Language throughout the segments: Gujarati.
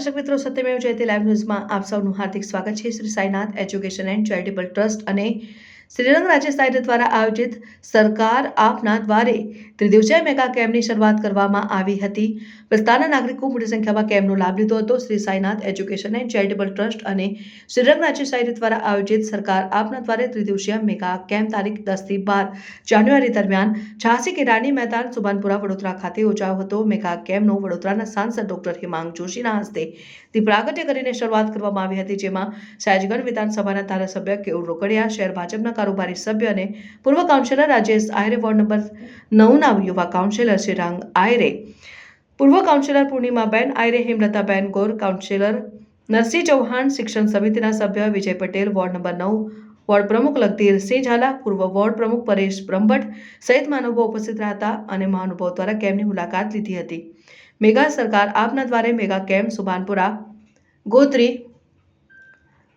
દર્શક મિત્રો, સત્યમેવ જયતે લાઈવ ન્યૂઝમાં આપ સૌનું હાર્દિક સ્વાગત છે. Shri Sainath education and charitable trust અને શ્રીરંગ રાજ્ય સાહિત્ય દ્વારા આયોજિત સરકાર આપના દ્વારે ત્રિદિવસીય મેગા કેમ્પની શરૂઆત કરવામાં આવી હતી. વિસ્તારના નાગરિકો મોટી સંખ્યામાં કેમ્પનો લાભ લીધો હતો. Shri Sainath education and charitable trust અને શ્રીરંગ રાજ્ય સાહિત્ય દ્વારા આયોજિત સરકાર આપના દ્વારે ત્રિદિવસીય મેગા કેમ્પ તારીખ દસથી બાર જાન્યુઆરી દરમિયાન ઝાંસી કિરાણી મેદાન સુભાનપુરા વડોદરા ખાતે યોજાયો હતો. મેગા કેમ્પનો વડોદરાના સાંસદ ડોક્ટર હિમાંગ જોશીના હસ્તે દીપ પ્રાગટ્ય કરીને શરૂઆત કરવામાં આવી હતી, જેમાં સયાજગઢ વિધાનસભાના ધારાસભ્ય કેયુર રોકડિયા, શહેર ભાજપના કારોબારી સભ્ય અને પૂર્વ councillor Rajesh Ayre ward number નવના યુવા કાઉન્સિલર શ્રીરંગ આયરે. પૂર્વ કાઉન્સિલર પૂર્ણિમાબેન આયરે, હેમલતાબેન ગોર, કાઉન્સિલર નરસિંહ ચૌહાણ, શિક્ષણ સમિતિના સભ્ય વિજય પટેલ, વોર્ડ નંબર નવ. વોર્ડ પ્રમુખ લગધીરસિંહ ઝાલા, પૂર્વ વોર્ડ પ્રમુખ પરેશ બ્રહ્મભટ્ટ સહિત મહાનુભાવો ઉપસ્થિત રહ્યા હતા અને મહાનુભાવો દ્વારા કેમ્પની મુલાકાત લીધી હતી. મેગા સરકાર આપના દ્વારે mega camp Subhanpura Gotri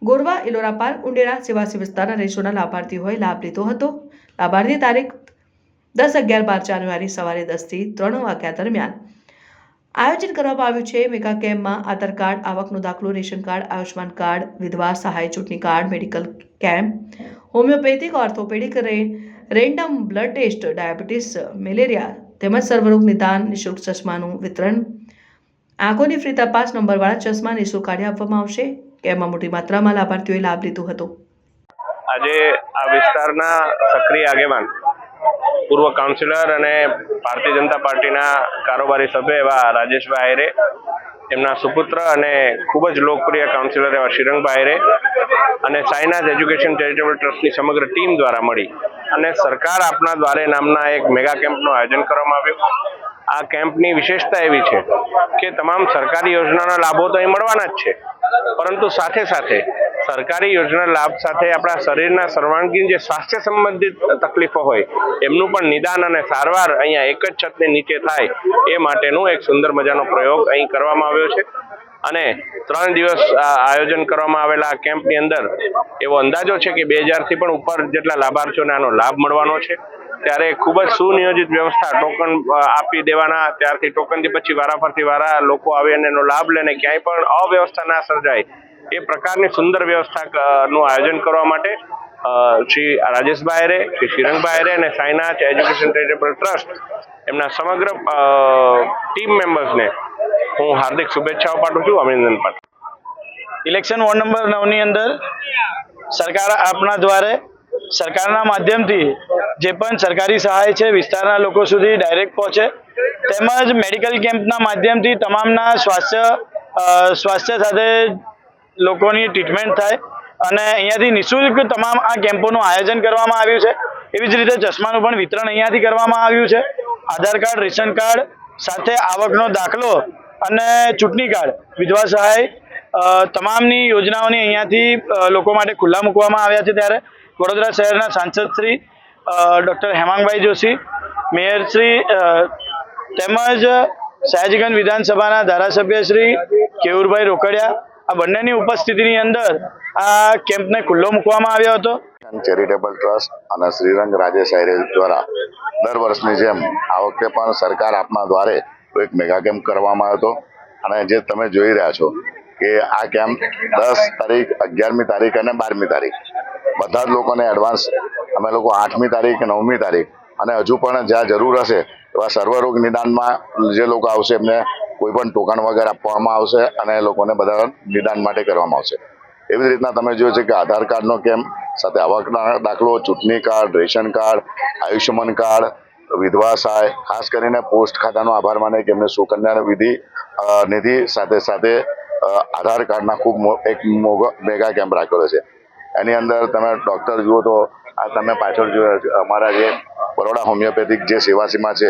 Gorwa, Ellora park Undera Sevasi વિસ્તારના રહીશોના લાભાર્થીઓએ લાભ લીધો હતો. લાભાર્થી તારીખ દસ અગિયાર બાર જાન્યુઆરી સવારે દસથી ત્રણ વાગ્યા દરમિયાન આયોજન કરવામાં આવ્યું છે. મેગા કેમ્પમાં આધાર કાર્ડ, આવકનો દાખલો, રેશન કાર્ડ આયુષ્માન કાર્ડ, વિધવા સહાય ચૂંટણી card, medical camp, homeopathic, orthopaedic random blood test, diabetes, malaria તેમજ સર્વરોગ નિદાન, નિઃશુલ્ક ચશ્માનું વિતરણ, આંખોની ફ્રી તપાસ, નંબરવાળા ચશ્મા, નિઃશુલ્ક કાઢી આપવામાં આવશે. કેમ્પમાં મોટી માત્રામાં લાભાર્થીઓએ લાભ લીધો હતો. આજે આ વિસ્તારના સક્રિય આગેવાન, પૂર્વ કાઉન્સિલર અને ભારતીય જનતા પાર્ટીના કારોબારી સભ્ય એવા રાજેશભાઈ આયરે, એમના સુપુત્ર અને ખૂબ જ લોકપ્રિય કાઉન્સિલર એવા શ્રીરંગભાઈ આયરે અને સાઈનાથ એજ્યુકેશન ચેરિટેબલ ટ્રસ્ટની સમગ્ર ટીમ દ્વારા મળી અને સરકાર આપના દ્વારે નામના એક મેગા કેમ્પનું આયોજન કરવામાં આવ્યું. આ કેમ્પની વિશેષતા એવી છે કે તમામ સરકારી યોજનાના લાભો તો અહીં મળવાના જ છે. પરંતુ સાથે સાથે સરકારી યોજના લાભ સાથે આપણા શરીરના સર્વાંગીણ જે સ્વાસ્થ્ય સંબંધિત તકલીફો હોય, એમનું પણ નિદાન અને સારવાર અહીંયા એક જ છતની નીચે થાય, એ માટેનું એક સુંદર મજાનો પ્રયોગ અહીં કરવામાં આવ્યો છે. અને ત્રણ દિવસ આયોજન કરવામાં આવેલા કેમ્પની અંદર એવો અંદાજો છે કે બે હજારથી પણ ઉપર જેટલા લાભાર્થીઓને આનો લાભ મળવાનો છે. ત્યારે ખૂબ જ સુનિયોજિત વ્યવસ્થા ટોકન આપી દેવાના. ત્યારથી ટોકનથી પછી વારાફરતી વારા લોકો આવે અને એનો લાભ લઈને ક્યાંય પણ અવ્યવસ્થા ના સર્જાય. એ પ્રકારની સુંદર વ્યવસ્થા નું આયોજન કરવા માટે શ્રી રાજેશભાઈ રે, શ્રી શ્રીરંગભાઈ રે અને સાઈનાથ એજ્યુકેશન ચેરિટેબલ ટ્રસ્ટ એમના સમગ્ર ટીમ મેમ્બર્સને હું હાર્દિક શુભેચ્છાઓ પાઠવું છું. અભિનંદન પાઠવું ઇલેક્શન વોર્ડ નંબર નવની અંદર સરકાર આપના દ્વારે સરકારના માધ્યમથી જે પણ સરકારી સહાય છે, વિસ્તારના લોકો સુધી ડાયરેક્ટ પહોંચે. તેમજ મેડિકલ કેમ્પના માધ્યમથી તમામના સ્વાસ્થ્ય સ્વાસ્થ્ય સાથે લોકોની ટ્રીટમેન્ટ થાય અને અહીંયાથી નિઃશુલ્ક તમામ આ કેમ્પોનું આયોજન કરવામાં આવ્યું છે. એવી જ રીતે ચશ્માનું પણ વિતરણ અહીંયાથી કરવામાં આવ્યું છે. આધાર કાર્ડ, રેશન કાર્ડ સાથે આવકનો દાખલો અને ચૂંટણી કાર્ડ, વિધવા સહાય તમામની યોજનાઓની અહીંયાથી લોકો માટે ખુલ્લા મૂકવામાં આવ્યા છે ત્યારે. વડોદરા શહેરના સાંસદ શ્રી ડૉક્ટર હેમાંગભાઈ જોશી, મેયર શ્રી તેમજ સયાજીગંજ વિધાનસભાના ધારાસભ્ય શ્રી કેવુરભાઈ રોકડિયા, આ બંનેની ઉપસ્થિતિની અંદર આ કેમ્પને ખુલ્લો મૂકવામાં આવ્યો હતો. ચેરિટેબલ ટ્રસ્ટ અને શ્રીરંગ રાજેશ આયરે દ્વારા દર વર્ષની જેમ આ વખતે પણ સરકાર આપના દ્વારે એક મેગા કેમ્પ કરવામાં આવ્યો હતો. અને જે તમે જોઈ રહ્યા છો કે આ કેમ્પ દસ તારીખ, અગિયારમી તારીખ અને બારમી તારીખ બધા જ લોકોને એડવાન્સ અમે લોકો આઠમી તારીખ નવમી તારીખ, અને હજુ પણ જ્યાં જરૂર હશે એવા સર્વરોગ નિદાનમાં જે લોકો આવશે એમને કોઈ પણ ટોકન વગર આપવામાં આવશે અને લોકોને બધા નિદાન માટે કરવામાં આવશે. એવી રીતના તમે જોયું છે કે આધાર કાર્ડનો કેમ્પ સાથે આવકના દાખલો, ચૂંટણી card, ration card, Ayushman card, વિધવા સહાય, ખાસ કરીને પોસ્ટ ખાતાનો આભાર માને કે એમને સુકન્યા વિધિ નિધિ સાથે સાથે આધાર કાર્ડના ખૂબ એક મોગો મેગા કેમ્પ રાખેલો છે. એની અંદર તમે ડૉક્ટર જુઓ તો આ તમે પાછળ જોયા અમારા જે બરોડા હોમિયોપેથિક જે સેવાસીમાં છે,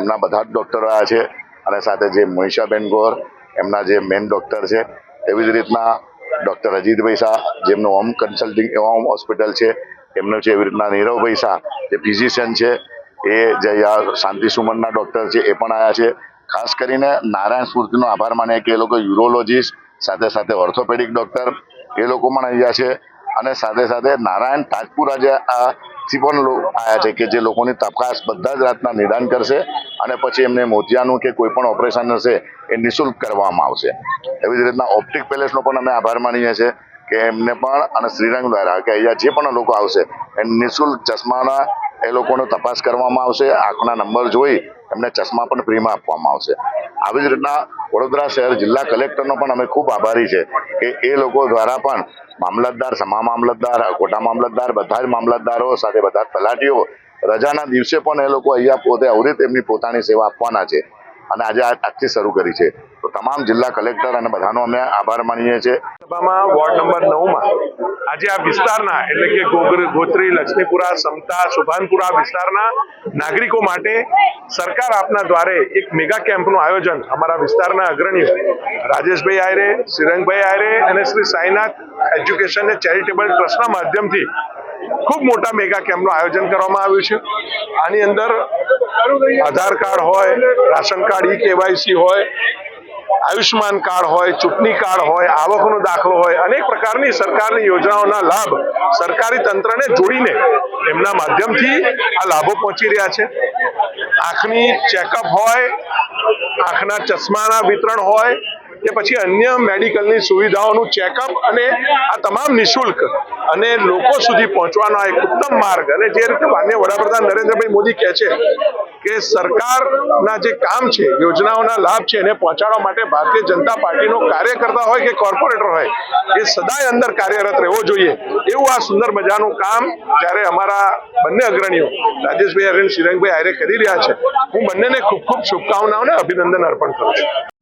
એમના બધા જ ડૉક્ટરો આવ્યા છે. અને સાથે જે મહિષાબેન ગોર, એમના જે મેન ડૉક્ટર છે, એવી જ રીતના ડૉક્ટર અજીતભાઈ શાહ, જેમનું હોમ કન્સલ્ટિંગ હોમ હોસ્પિટલ છે, એમનું છે એવી રીતના નીરવભાઈ શાહ, જે ફિઝિશિયન છે, એ જે આ શાંતિ સુમનના ડૉક્ટર છે, એ પણ આવ્યા છે. ખાસ કરીને નારાયણ સ્મૃતિનો આભાર માને કે એ લોકો યુરોલોજીસ્ટ સાથે સાથે ઓર્થોપેડિક ડૉક્ટર એ લોકો પણ અહીંયા છે. અને સાથે સાથે નારાયણ તાજપુરા જે આ થી પણ આયા છે કે જે લોકોની તપાસ બધા જ રાતના નિદાન કરશે અને પછી એમને મોતિયાનું કે કોઈ પણ ઓપરેશન હશે એ નિઃશુલ્ક કરવામાં આવશે. એવી જ રીતના ઓપ્ટિક પેલેસનો પણ અમે આભાર માનીએ છીએ. કે એમને પણ અને શ્રીરંગ દ્વારા કે અહીંયા જે પણ લોકો આવશે, એ નિઃશુલ્ક ચશ્માના એ લોકોનો તપાસ કરવામાં આવશે, આંખના નંબર જોઈ એમને ચશ્મા પણ ફ્રીમાં આપવામાં આવશે. આવી જ રીતના વડોદરા શહેર જિલ્લા કલેક્ટરનો પણ અમે ખૂબ આભારી છે કે એ લોકો દ્વારા પણ મામલતદાર, સમા મામલતદાર, કોટા મામલતદાર, બધા જ મામલતદારો સાથે બધા તલાટીઓ રજાના દિવસે પણ એ લોકો અહીંયા પોતે અવરિત એમની પોતાની સેવા આપવાના છે. અને આજે આજથી શરૂ કરી છે. તો તમામ જિલ્લા કલેક્ટર અને બધાનો અમે આભાર માનીએ છીએ. સભામાં વોર્ડ નંબર નવમાં આજે આ વિસ્તારના, એટલે કે ગોત્રી, લક્ષ્મીપુરા, સમતા, સુભાનપુરા વિસ્તારના નાગરિકો માટે સરકાર આપના દ્વારે એક મેગા કેમ્પનું આયોજન અમારા વિસ્તારના અગ્રણીઓ રાજેશભાઈ આયરે, શ્રીરંગભાઈ આયરે અને શ્રી સાઈનાથ એજ્યુકેશન અને ચેરિટેબલ ટ્રસ્ટના માધ્યમથી ખૂબ મોટા મેગા કેમ્પનું આયોજન કરવામાં આવ્યું છે. આની અંદર આધાર કાર્ડ હોય, રાશન કાર્ડ, ઈ કેવાયસી હોય આયુષ્માન કાર્ડ હોય, ચૂંટણી કાર્ડ હોય, આવકનો દાખલો હોય, અનેક પ્રકારની સરકારની યોજનાઓના લાભ સરકારી તંત્રને જોડીને એમના માધ્યમથી આ લાભો પહોંચી રહ્યા છે. આંખની ચેકઅપ હોય, આંખના ચશ્માના વિતરણ હોય કે પછી અન્ય મેડિકલની સુવિધાઓનું ચેકઅપ અને આ તમામ નિશુલ્ક અને લોકો સુધી પહોંચવાનો આ એક ઉત્તમ માર્ગ અને જે રીતે માન્ય વડાપ્રધાન નરેન્દ્રભાઈ મોદી કહે છે કે સરકારના જે કામ છે, યોજનાઓના લાભ છે એને પહોંચાડવા માટે ભારતીય જનતા પાર્ટીનો કાર્યકર્તા હોય કે કોર્પોરેટર હોય, એ સદાય અંદર કાર્યરત રહેવો જોઈએ. એવું આ સુંદર મજાનું કામ જ્યારે અમારા બંને અગ્રણીઓ, રાજેશભાઈ અને શ્રીરંગભાઈ આયરે કરી રહ્યા છે, હું બંનેને ખૂબ ખૂબ શુભકામનાઓને અભિનંદન અર્પણ કરું છું.